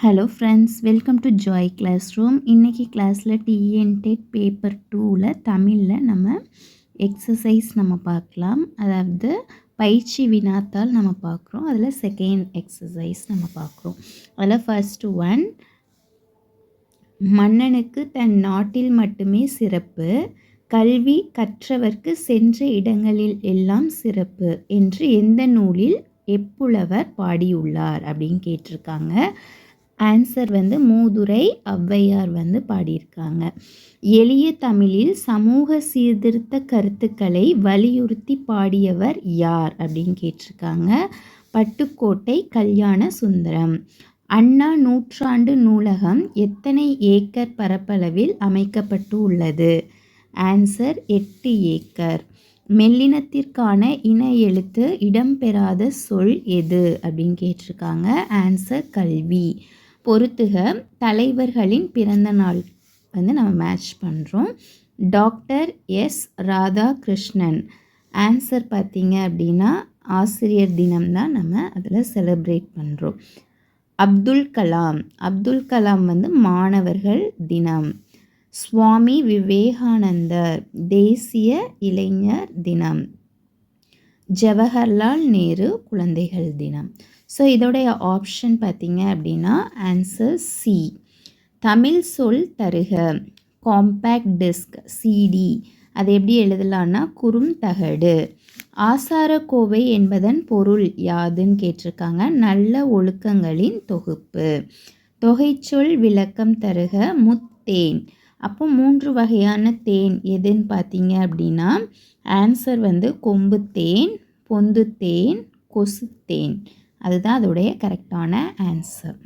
Hello friends welcome to joy class room இன்றைக்கி கிளாஸில் TNTET paper டூவில் தமிழில் நம்ம எக்ஸசைஸ் நம்ம பார்க்கலாம். அதாவது பயிற்சி வினாத்தால் நம்ம பார்க்குறோம். அதில் செகண்ட் எக்ஸசைஸ் நம்ம பார்க்குறோம். அதில் ஃபஸ்ட்டு ஒன் மன்னனுக்கு தன் நாட்டில் மட்டுமே சிறப்பு கல்வி கற்றவர்க்கு சென்ற இடங்களில் எல்லாம் சிறப்பு என்று எந்த நூலில் எப்புலவர் பாடியுள்ளார் அப்படின்னு கேட்டிருக்காங்க. ஆன்சர் வந்து மூதுரை ஔவையார் வந்து பாடியிருக்காங்க. எளிய தமிழில் சமூக சீர்திருத்த கருத்துக்களை வலியுறுத்தி பாடியவர் யார் அப்படின்னு கேட்டிருக்காங்க. பட்டுக்கோட்டை கல்யாண சுந்தரம். அண்ணா நூற்றாண்டு நூலகம் எத்தனை ஏக்கர் பரப்பளவில் அமைக்கப்பட்டு உள்ளது? ஆன்சர் எட்டு ஏக்கர். மெல்லினத்திற்கான இன எழுத்து இடம்பெறாத சொல் எது அப்படின்னு கேட்டிருக்காங்க. ஆன்சர் கல்வி. பொறுத்துக தலைவர்களின் பிறந்த நாள் வந்து நம்ம மேட்ச் பண்ணுறோம் டாக்டர் எஸ் ராதாகிருஷ்ணன் ஆன்சர் பார்த்தீங்க அப்படின்னா ஆசிரியர் தினம் தான் நம்ம அதில் செலிப்ரேட் பண்ணுறோம் அப்துல் கலாம். அப்துல் கலாம் வந்து மாணவர்கள் தினம். சுவாமி விவேகானந்தர் தேசிய இளைஞர் தினம். ஜவஹர்லால் நேரு குழந்தைகள் தினம். ஸோ இதோடைய ஆப்ஷன் பார்த்தீங்க அப்படின்னா ஆன்சர் சி தமிழ் சொல் தருக. காம்பேக்ட் டிஸ்க் சிடி அது எப்படி எழுதலான்னா குறுந்தகடு ஆசாரக்கோவை என்பதன் பொருள் யாதுன்னு கேட்டிருக்காங்க. நல்ல ஒழுக்கங்களின் தொகுப்பு. தொகைச்சொல் விளக்கம் தருக முத்தேன். அப்போ மூன்று வகையான தேன் எதுன்னு பார்த்தீங்க அப்படின்னா ஆன்சர் வந்து கொம்பு தேன் பொந்து தேன் கொசு தேன் அதுதான் அதோடைய கரெக்டான ஆன்சர்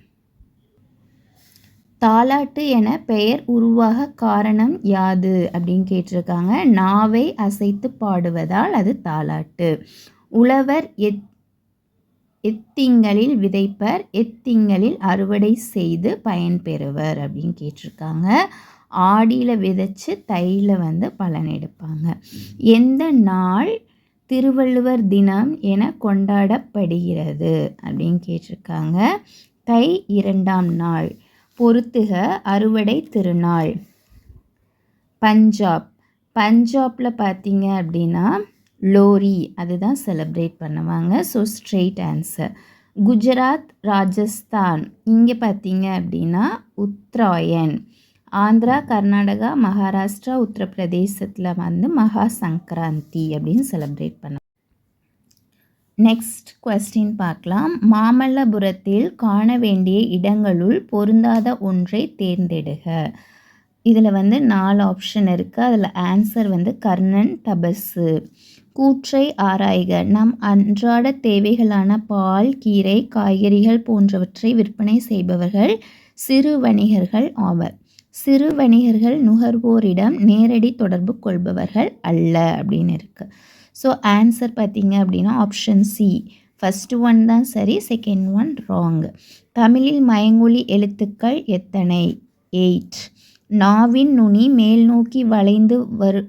தாலாட்டு என பெயர் உருவாக காரணம் யாது அப்படின்னு கேட்டிருக்காங்க. நாவை அசைத்து பாடுவதால் அது தாலாட்டு. உழவர் எத் எத்திங்களில் விதைப்பர் எத்திங்களில் அறுவடை செய்து பயன்பெறுவர் அப்படின்னு கேட்டிருக்காங்க. ஆடியில் விதைச்சு தையில் வந்து பலன் எடுப்பாங்க. எந்த நாள் திருவள்ளுவர் தினம் என கொண்டாடப்படுகிறது அப்படின்னு கேட்டிருக்காங்க. தை இரண்டாம் நாள். பொறுத்துக அறுவடை திருநாள். பஞ்சாப். பஞ்சாப்பில் பார்த்தீங்க அப்படின்னா லோரி அதுதான் செலிப்ரேட் பண்ணுவாங்க. So straight answer Gujarat Rajasthan. இங்கே பார்த்தீங்க அப்படின்னா உத்ராயன் ஆந்திரா கர்நாடகா மகாராஷ்டிரா உத்தரப்பிரதேசத்தில் வந்து மகா சங்கராந்தி அப்படின்னு செலிப்ரேட் பண்ண நெக்ஸ்ட் கொஸ்டின் பார்க்கலாம். மாமல்லபுரத்தில் காண வேண்டிய இடங்களுள் பொருந்தாத ஒன்றை தேர்ந்தெடுக. இதில் வந்து நாலு ஆப்ஷன் இருக்குது அதில் ஆன்சர் வந்து கர்ணன் தபஸு கூற்றை ஆராய்க. நம் அன்றாட தேவைகளான பால் கீரை காய்கறிகள் போன்றவற்றை விற்பனை செய்பவர்கள் சிறு வணிகர்கள் ஆவர். சிறு வணிகர்கள் நுகர்வோரிடம் நேரடி தொடர்பு கொள்பவர்கள் அல்ல அப்படின்னு இருக்குது ஸோ ஆன்சர் பார்த்தீங்க அப்படின்னா ஆப்ஷன் சி ஃபஸ்ட்டு ஒன் தான் சரி செகண்ட் ஒன் ராங் தமிழில் மயங்கொலி எழுத்துக்கள் எத்தனை? எயிட் நாவின் நுனி மேல் நோக்கி வளைந்து வரு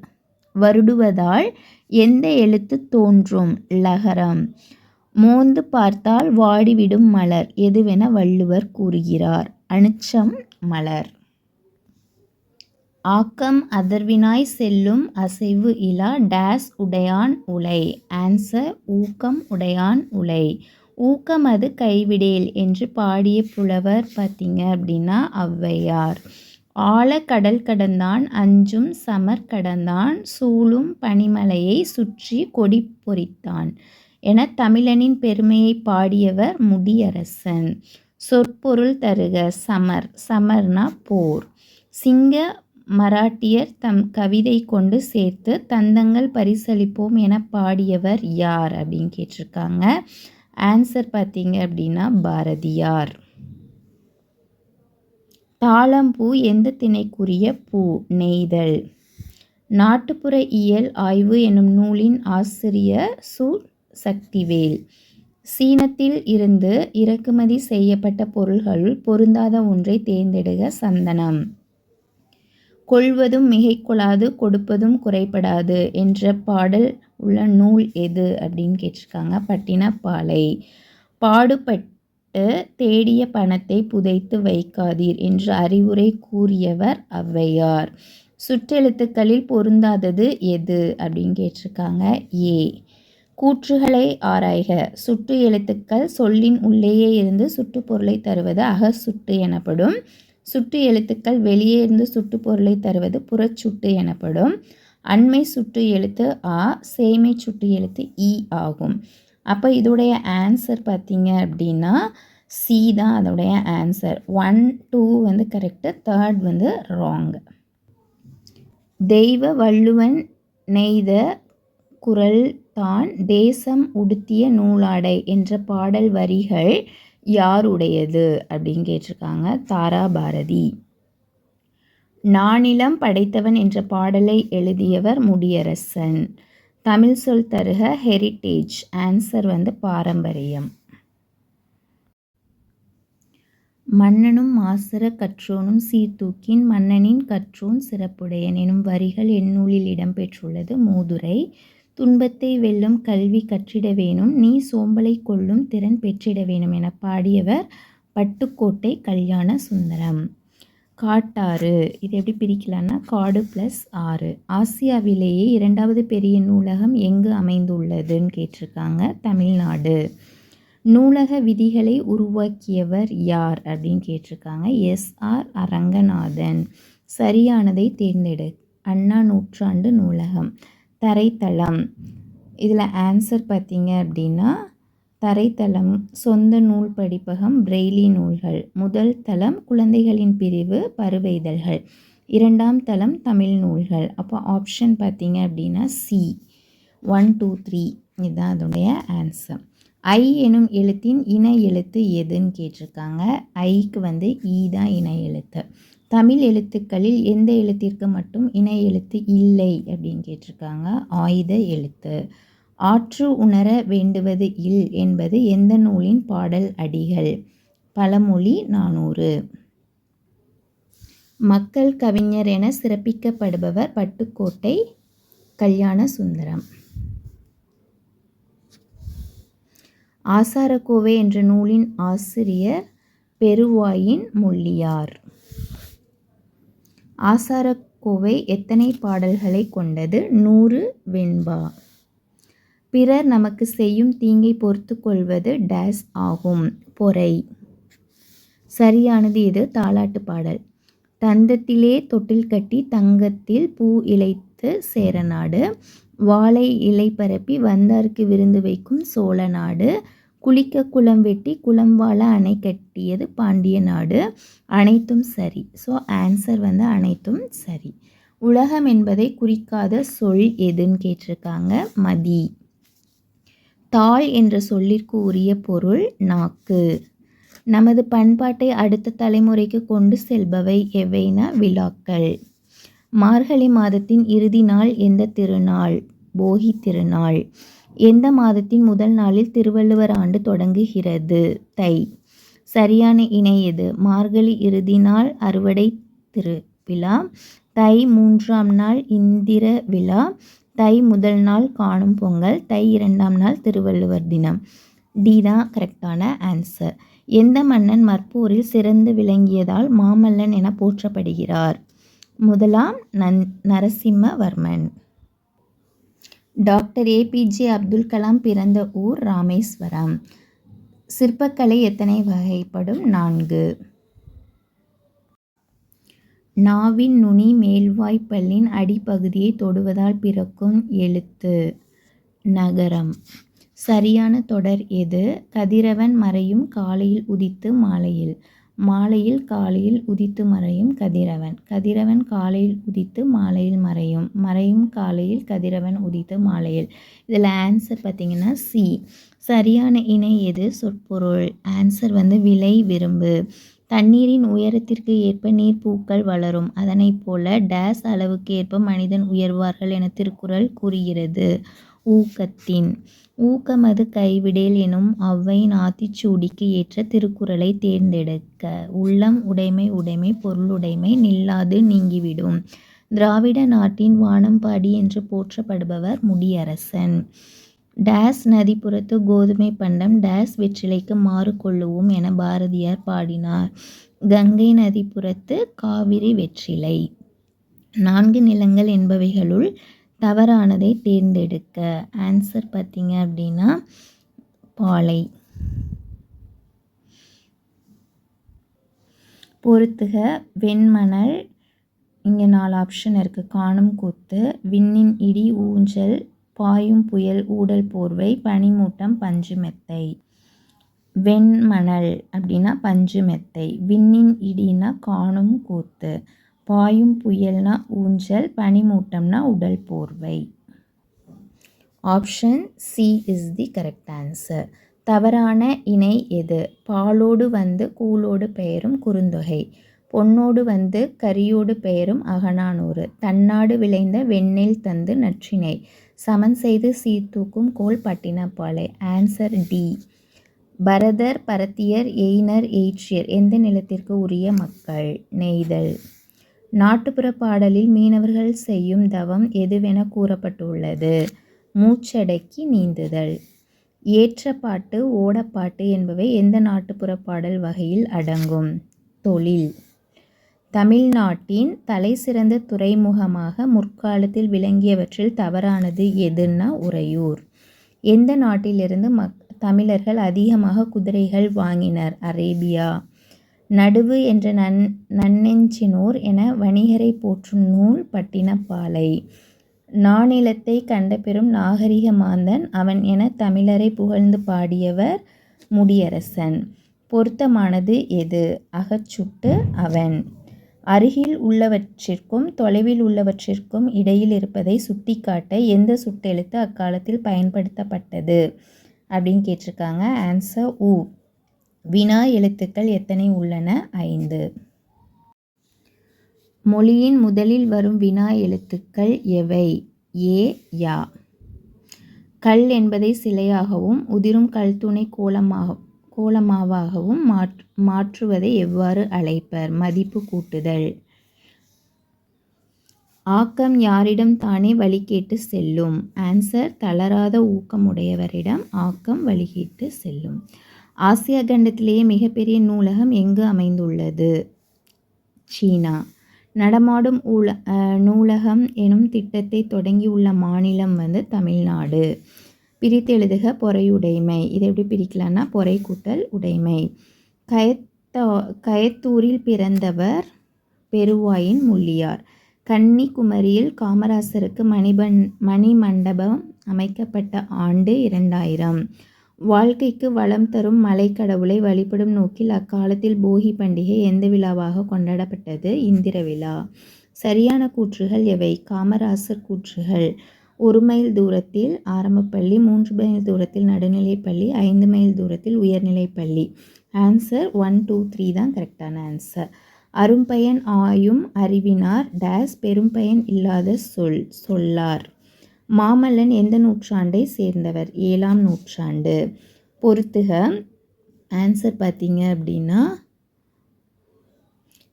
வருடுவதால் எந்த எழுத்து தோன்றும்? லகரம். மோந்து பார்த்தால் வாடிவிடும் மலர் எதுவென வள்ளுவர் கூறுகிறார்? அனுச்சம் மலர். ஆக்கம் அதர்வினாய் செல்லும் அசைவு இலா டேஸ் உடையான் உலை. ஆன்சர் ஊக்கம் உடையான் உலை. ஊக்கம் அது கைவிடேல் என்று பாடிய புலவர் பார்த்தீங்க அப்படின்னா ஔவையார். ஆழ கடல் கடந்தான் அஞ்சும் சமர் கடந்தான் சூழும் பனிமலையை சுற்றி கொடி பொறித்தான் என தமிழனின் பெருமையை பாடியவர் முடியரசன். சொற்பொருள் தருக சமர் சமர்னா போர். சிங்க மராட்டியர் தம் கவிதை கொண்டு சேர்த்து தந்தங்கள் பரிசளிப்போம் என பாடியவர் யார் அப்படின்னு கேட்டிருக்காங்க. ஆன்சர் பார்த்தீங்க அப்படின்னா பாரதியார். தாளம்பூ எந்த திணைக்குரிய பூ? நெய்தல். நாட்டுப்புற இயல் ஆய்வு எனும் நூலின் ஆசிரியர் சு சக்திவேல். சீனத்தில் இருந்து இறக்குமதி செய்யப்பட்ட பொருள்களுள் பொருந்தாத ஒன்றை தேர்ந்தெடுக சந்தனம். கொள்வதும் மிகை கொள்ளாது கொடுப்பதும் குறைபடாது என்ற பாடல் உள்ள நூல் எது அப்படின்னு கேட்டிருக்காங்க. பட்டினப்பாலை. பாடுபட்டு தேடிய பணத்தை புதைத்து வைக்காதீர் என்று அறிவுரை கூறியவர் ஔவையார். சுற்றெழுத்துக்களில் பொருந்தாதது எது அப்படின்னு கேட்டிருக்காங்க. ஏ. கூற்றுகளை ஆராய்க. சுட்டு எழுத்துக்கள் சொல்லின் உள்ளேயே இருந்து சுற்றுப்பொருளை தருவது அகசுட்டு எனப்படும். சுட்டு எழுத்துக்கள் வெளியே இருந்து சுட்டுப்பொருளை தருவது புறச்சுட்டு எனப்படும். அண்மை சுட்டு எழுத்து ஆ சேமை சுட்டு எழுத்து இ ஆகும். அப்போ இதோடைய ஆன்சர் பார்த்தீங்க அப்படின்னா சி தான் அதோடைய ஆன்சர் ஒன் டூ வந்து கரெக்டு தேர்ட் வந்து ராங் தெய்வ வள்ளுவன் நெய்த குரல் தான் தேசம் உடுத்திய நூலாடை என்ற பாடல் வரிகள் யாருடையது? அப்படின்னு கேட்டிருக்காங்க தாரா பாரதி. நானிலம் படைத்தவன் என்ற பாடலை எழுதியவர் முடியரசன். தமிழ் சொல் தருக ஹெரிட்டேஜ் ஆன்சர் வந்து பாரம்பரியம். மன்னனும் மாசர கற்றோனும் சீர்தூக்கின் மன்னனின் கற்றோன் சிறப்புடையன் எனும் வரிகள் எந்நூலில் இடம்பெற்றுள்ளது மூதுரை. துன்பத்தை வெல்லும் கல்வி கற்றிட வேணும். நீ சோம்பலை கொள்ளும் திறன் பெற்றிட வேணும் என பாடியவர் பட்டுக்கோட்டை கல்யாண சுந்தரம். காட்டாறு. இது எப்படி பிரிக்கலான்னா காடு ப்ளஸ் ஆறு. ஆசியாவிலேயே இரண்டாவது பெரிய நூலகம் எங்கு அமைந்துள்ளதுன்னு கேட்டிருக்காங்க. தமிழ்நாடு. நூலக விதிகளை உருவாக்கியவர் யார் அப்படின்னு கேட்டிருக்காங்க. S R Aranganathan. சரியானதை தேர்ந்தெடு. அண்ணா நூற்றாண்டு நூலகம். தரைத்தளம். இதில் ஆன்சர் பார்த்தீங்க அப்படின்னா தரைத்தளம் சொந்த நூல் படிப்பகம் பிரெய்லி நூல்கள். முதல் தளம் குழந்தைகளின் பிரிவு பருவைதழ்கள். இரண்டாம் தளம் தமிழ் நூல்கள். அப்போ ஆப்ஷன் பார்த்தீங்க அப்படின்னா சி ஒன் டூ த்ரீ இதுதான் அதோடைய ஆன்சர் ஐ எனும் எழுத்தின் இணை எழுத்து எதுன்னு கேட்டிருக்காங்க. ஐக்கு வந்து ஈ தான் இணை எழுத்து. தமிழ் எழுத்துக்களில் எந்த எழுத்திற்கு மட்டும் இணை எழுத்து இல்லை அப்படின்னு கேட்டிருக்காங்க. ஆயுத எழுத்து. ஆற்று உணர வேண்டுவது இல் என்பது எந்த நூலின் பாடல் அடிகள்? பழமொழி நானூறு. மக்கள் கவிஞர் என சிறப்பிக்கப்படுபவர் பட்டுக்கோட்டை கல்யாண சுந்தரம் ஆசாரக்கோவை என்ற நூலின் ஆசிரியர் பெருவாயின் முள்ளியார் ஆசாரக்கோவை எத்தனை பாடல்களை கொண்டது? நூறு வெண்பா. பிறர் நமக்கு செய்யும் தீங்கை பொறுத்து கொள்வது டேஸ் ஆகும். பொறை. சரியானது இது. தாலாட்டு பாடல். தந்தத்திலே தொட்டில் கட்டி தங்கத்தில் பூ இழைத்து சேரநாடு. வாழை இலை பரப்பி வந்தார்க்கு விருந்து வைக்கும் சோழ நாடு. குளிக்க குளம் வெட்டி குளம் வாழ அணை கட்டியது பாண்டிய நாடு. அனைத்தும் சரி. ஸோ ஆன்சர் வந்து அனைத்தும் சரி. உலகம் என்பதை குறிக்காத சொல் எதுன்னு கேட்டிருக்காங்க? மதி. தாள் என்ற சொல்லிற்கு உரிய பொருள் நாக்கு. நமது பண்பாட்டை அடுத்த தலைமுறைக்கு கொண்டு செல்பவை எவைனா? விழாக்கள். மார்கழி மாதத்தின் இறுதி நாள் எந்த திருநாள்? போகி திருநாள். எந்த மாதத்தின் முதல் நாளில் திருவள்ளுவர் ஆண்டு தொடங்குகிறது? தை. சரியான இணை எது? மார்கழி இறுதி நாள் அறுவடை திருவிழா தை மூன்றாம் நாள் இந்திர விழா. தை முதல் நாள் காணும் பொங்கல். தை இரண்டாம் நாள் திருவள்ளுவர் தினம். டி தான் கரெக்டான ஆன்சர். எந்த மன்னன் மற்போரில் சிறந்து விளங்கியதால் மாமல்லன் என போற்றப்படுகிறார்? முதலாம் நன் Narasimhavarman. Doctor A P J Abdul Kalam பிறந்த ஊர் ராமேஸ்வரம். சிற்பக்கலை எத்தனை வகைப்படும்? நான்கு. நாவின் நுனி மேல்வாய்ப்பல்லின் அடிப்பகுதியை தொடுவதால் பிறக்கும் எழுத்து. நகரம். சரியான தொடர் எது? கதிரவன் மறையும் காலையில் உதித்து மாலையில். மாலையில் காலையில் உதித்து மறையும் கதிரவன். கதிரவன் காலையில் உதித்து மாலையில் மறையும். மறையும் காலையில் கதிரவன் உதித்து மாலையில். இதில் ஆன்சர் பார்த்திங்கன்னா சி சரியான இணை எது? சொற்பொருள். ஆன்சர் வந்து விலை விரும்பு. தண்ணீரின் உயரத்திற்கு ஏற்ப நீர் பூக்கள் வளரும். அதனைப் போல டேஸ் அளவுக்கு ஏற்ப மனிதன் உயர்வார்கள் என திருக்குறள் கூறுகிறது. ஊக்கத்தின். ஊக்கமது கைவிடேல் எனும் ஔவையின் ஆத்திச்சூடிக்கு ஏற்ற திருக்குறளை தேர்ந்தெடுக்க. உள்ளம் உடைமை உடைமை பொருளுடைமை நில்லாது நீங்கிவிடும். திராவிட நாட்டின் வானம்பாடி என்று போற்றப்படுபவர் முடியரசன். டேஸ் நதிப்புறத்து கோதுமை பண்டம் டேஸ் வெற்றிலைக்கு மாறு கொள்ளுவோம் என பாரதியார் பாடினார். கங்கை நதிப்புறத்து காவிரி வெற்றிலை. நான்கு நிலங்கள் என்பவைகளுள் தவறானதை தேர்ந்தெடுக்க. ஆன்சர் பார்த்தீங்க அப்படின்னா பாலை. பொறுத்துக வெண்மணல். இங்கே நாலு ஆப்ஷன் இருக்குது காணும் கூத்து. விண்ணின் இடி ஊஞ்சல். பாயும் புயல். ஊடல் போர்வை. பனிமூட்டம். பஞ்சு மெத்தை. வெண்மணல் அப்படின்னா பஞ்சு மெத்தை. விண்ணின் இடினா காணும் கூத்து. பாயும் புயல்னா ஊஞ்சல் பனிமூட்டம்னா உடல் போர்வை. Option C is the correct answer. தவறான இணை எது? பாலோடு வந்து கூலோடு பெயரும் குறுந்தொகை. பொன்னோடு வந்து கரியோடு பெயரும் அகனானூறு தன்னாடு விளைந்த வெண்ணில் தந்து நற்றினை சமன் செய்து சீர்தூக்கும் கோல் பட்டினப்பாலை ஆன்சர் டி. பரதர் பரத்தியர் எய்னர் எய்ச்சியர் எந்த நிலத்திற்கு உரிய மக்கள்? நெய்தல். நாட்டுப்புற பாடலில் மீனவர்கள் செய்யும் தவம் எதுவென கூறப்பட்டுள்ளது. மூச்சடக்கி நீந்துதல். ஏற்றப்பாட்டு ஓடப்பாட்டு என்பவை எந்த நாட்டுப்புற பாடல் வகையில் அடங்கும்? தொழில். தமிழ்நாட்டின் தலை சிறந்த துறைமுகமாக முற்காலத்தில் விளங்கியவற்றில் தவறானது எதுன்னா உறையூர். எந்த நாட்டிலிருந்து மக் தமிழர்கள் அதிகமாக குதிரைகள் வாங்கினர்? அரேபியா. நடுவு என்ற நன் நன்னெஞ்சினோர் என வணிகரை போற்றும் நூல் பட்டினப்பாலை. நானிலத்தை கண்டபெரும் நாகரிக மாந்தன் அவன் என தமிழரை புகழ்ந்து பாடியவர் முடியரசன். பொருத்தமானது எது? அகச்சுட்டு அவன். அருகில் உள்ளவற்றிற்கும் தொலைவில் உள்ளவற்றிற்கும் இடையில் இருப்பதை சுட்டிக்காட்ட எந்த சுட்டெழுத்து அக்காலத்தில் பயன்படுத்தப்பட்டது? அப்படின்னு கேட்டிருக்காங்க ஆன்சர் உ. வினா எழுத்துக்கள் எத்தனை உள்ளன? ஐந்து. மொழியின் முதலில் வரும் வினா எழுத்துக்கள் எவை? ஏ யா. கல் என்பதை சிலையாகவும் உதிரும் கல் துணை கோலமாக கோலமாவாகவும் மாற்று மாற்றுவதை எவ்வாறு அழைப்பர்? மதிப்பு கூட்டுதல். ஆக்கம் யாரிடம் தானே வழி கேட்டு செல்லும்? ஆன்சர் தளராத ஊக்கமுடையவரிடம் ஆக்கம் வழிகேட்டு செல்லும். ஆசியா கண்டத்திலேயே மிகப்பெரிய நூலகம் எங்கு அமைந்துள்ளது? சீனா. நடமாடும் ஊல நூலகம் எனும் திட்டத்தை தொடங்கியுள்ள மாநிலம் வந்து தமிழ்நாடு. பிரித்தெழுதுக பொறையுடைமை. இதை எப்படி பிரிக்கலான்னா பொறை கூட்டல் உடைமை. கயத்தா கயத்தூரில் பிறந்தவர் பெருவாயின் முள்ளியார். கன்னிக்குமரியில் காமராசருக்கு மணிபன் மணிமண்டபம் அமைக்கப்பட்ட ஆண்டு இரண்டாயிரம். வாழ்க்கைக்கு வளம் தரும் மலைக்கடவுளை வழிபடும் நோக்கில் அக்காலத்தில் போகி பண்டிகை எந்த விழாவாக கொண்டாடப்பட்டது? இந்திர விழா. சரியான கூற்றுகள் எவை? காமராசர் கூற்றுகள். ஒரு மைல் தூரத்தில் ஆரம்பப்பள்ளி மூன்று மைல் தூரத்தில் நடுநிலைப்பள்ளி ஐந்து மைல் தூரத்தில் உயர்நிலைப்பள்ளி ஆன்சர் ஒன் டூ த்ரீ தான் கரெக்டான ஆன்சர் அரும்பயன் ஆயும் அறிவினார். டேஸ் பெரும்பயன் இல்லாத சொல் சொல்லார். மாமல்லன் எந்த நூற்றாண்டை சேர்ந்தவர்? ஏழாம் நூற்றாண்டு. பொறுத்துக. ஆன்சர் பார்த்தீங்க அப்படின்னா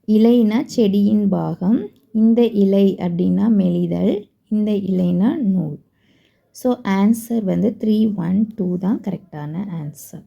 இலைனா செடியின் பாகம் இந்த இலை அப்படின்னா மெலிதல் இந்த இலைனா நூல். ஸோ ஆன்சர் வந்து த்ரீ ஒன் டூ தான் கரெக்டான ஆன்சர்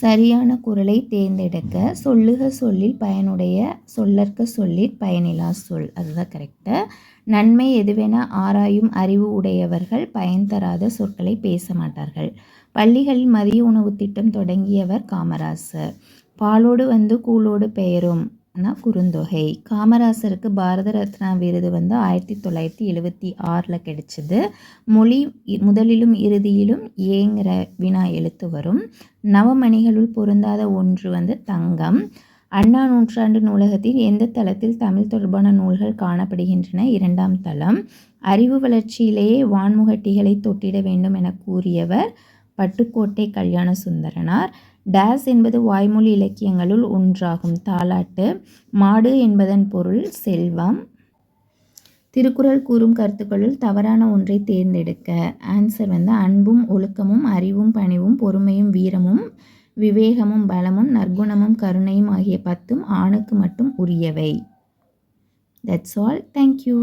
சரியான குரலை தேர்ந்தெடுக்க சொல்லுக சொல்லில் பயனுடைய சொல்லற்க சொல்லில் பயனிலா சொல். அதுதான் கரெக்டு நன்மை எதுவென ஆராயும் அறிவு உடையவர்கள் பயன் தராத சொற்களை பேச மாட்டார்கள். பள்ளிகளில் மதிய உணவு திட்டம் தொடங்கியவர் காமராசர். பாலோடு வந்து கூலோடு பெயரும். குறுந்தொகை. காமராசருக்கு பாரத ரத்னா விருது வந்து ஆயிரத்தி தொள்ளாயிரத்தி எழுபத்தி ஆறில் கிடைச்சிது. மொழி முதலிலும் இறுதியிலும் ஏங்கிற வினா எழுத்து வரும். நவமணிகளுள் பொருந்தாத ஒன்று வந்து தங்கம். அண்ணா நூற்றாண்டு நூலகத்தில் எந்த தளத்தில் தமிழ் தொடர்பான நூல்கள் காணப்படுகின்றன? இரண்டாம் தளம். அறிவு வளர்ச்சியிலேயே வான்முகட்டிகளை தொட்டிட வேண்டும் என கூறியவர் பட்டுக்கோட்டை கல்யாண சுந்தரனார். டேஸ் என்பது வாய்மொழி இலக்கியங்களுள் ஒன்றாகும். தாலாட்டு மாடு என்பதன் பொருள் செல்வம். திருக்குறள் கூறும் கருத்துக்களுள் தவறான ஒன்றை தேர்ந்தெடுக்க. ஆன்சர் வந்து அன்பும் ஒழுக்கமும் அறிவும் பணிவும் பொறுமையும் வீரமும் விவேகமும் பலமும் நற்குணமும் கருணையும் ஆகிய பத்தும் ஆணுக்கு மட்டும் உரியவை. That's all thank you